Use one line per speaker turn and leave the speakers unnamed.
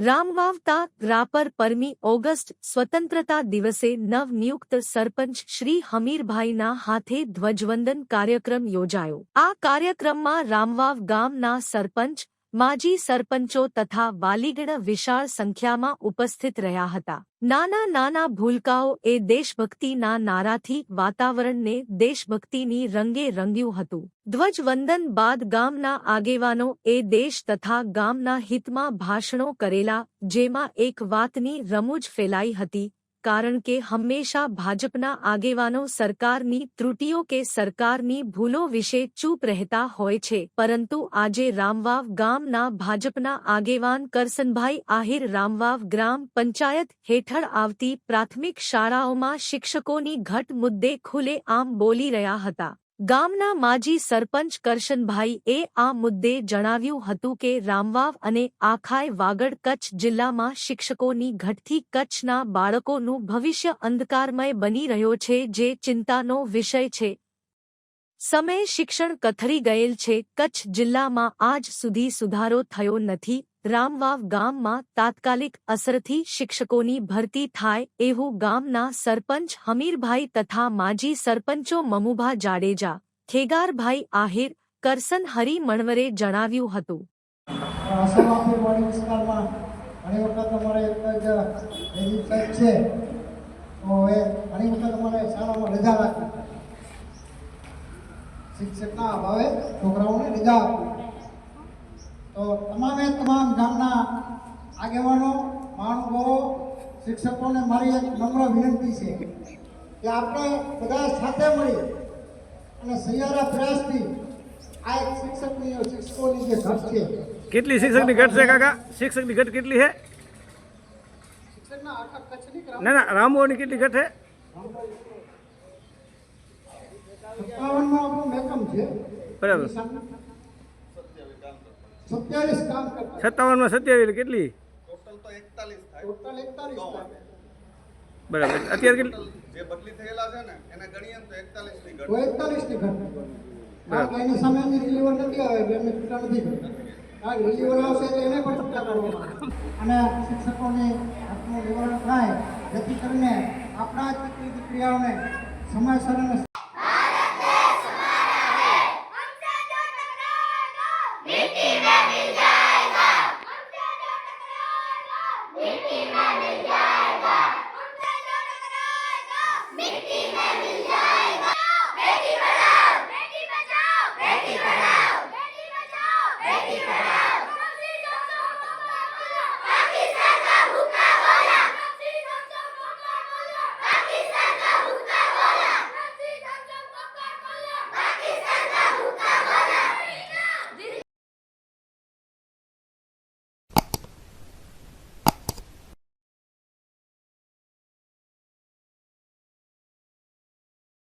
રામવાવતા Rapar પરમી August સ્વતંત્રતા દિવસે નવનિયુક્ત સરપંચ શ્રી હમીરભાઈના હાથે ધ્વજવંદન કાર્યક્રમ યોજાયો. આ કાર્યક્રમમાં રામવાવ ગામના સરપંચ માજી સરપંચો તથા વાલીગણ વિશાળ સંખ્યામાં ઉપસ્થિત રહ્યા હતા. નાના નાના ભૂલકાઓ એ દેશભક્તિના નારાથી વાતાવરણને દેશભક્તિની રંગે રંગ્યું હતું. ધ્વજવંદન બાદ ગામના આગેવાનો એ દેશ તથા ગામના હિતમાં ભાષણો કરેલા, જેમાં એક વાતની રમૂજ ફેલાઈ હતી કારણ કે હંમેશા ભાજપના આગેવાનો સરકારની ત્રુટીઓ કે સરકારની ભૂલો વિશે ચૂપ રહેતા હોય છે. પરંતુ આજે રામવાવ ગામના ભાજપના આગેવાન કરસનભાઈ આહિર રામવાવ ગ્રામ પંચાયત હેઠળ આવતી પ્રાથમિક શાળાઓમાં શિક્ષકોની ઘટ મુદ્દે ખુલ્લે આમ બોલી રહ્યા હતા. ગામના માજી સરપંચ કરશનભાઈ એ આ મુદ્દે જણાવ્યું હતું કે રામવાવ અને આખાય વાગડ કચ્છ જિલ્લામાં શિક્ષકોની ઘટથી કચ્છના બાળકોનું ભવિષ્ય અંધકારમય બની રહ્યો છે જે ચિંતાનો વિષય છે. સમય શિક્ષણ કથરી ગયેલ છે. કચ્છ જિલ્લામાં આજ સુધી સુધારો થયો નથી. રામવાવ ગામમાં તાત્કાલિક અસરથી શિક્ષકોની ભરતી થાય એવું ગામના સરપંચ હમીરભાઈ તથા માજી સરપંચો મમુભા જાડેજા ખેગારભાઈ આહિર, કરસન હરી મણવરે જણાવ્યું હતું.
ઘણી વખત અમારે એક જ એજી સાહેબ છે. તો એ ઘણી વખત અમારે શાળામાં રજા રાખી. શિક્ષકના અભાવે છોકરાઓને રજા આપી. તો તમામે તમામ ગામના આગેવાનો મહાનુભાવો શિક્ષકોને મારી એક નમ્ર વિનંતી છે કે આપણે બધા સાથે મળી અને સહિયારા પ્રયાસથી આ એક શિક્ષકની શિક્ષકોની જે ઘટ છે
કેટલી શિક્ષકની ઘટ છે કાકા? શિક્ષકની ઘટ કેટલી છે? ના ના રામોની કેટલી ઘટ છે? બરાબર.
સત્યાવીસ કામ કરતા.
સત્તાવનમાં સત્યાવીસ કેટલી?
ટોટલ એકતાલીસ થાય.
બરાબર. અત્યારે કેટલી?
જે બદલી થયેલા છે ને એને ગણીએ તો એકતાલીસની
તો એકતાલીસની ઘટ એની સામે રિલીવર નથી આવે એમને છૂટા નથી રિલીવર આવશે તો એને પણ છૂટા કરવામાં અને શિક્ષકોની હકનું થાય જેથી કરીને આપણા જ દીકરી દીકરીઓને સમયસર અને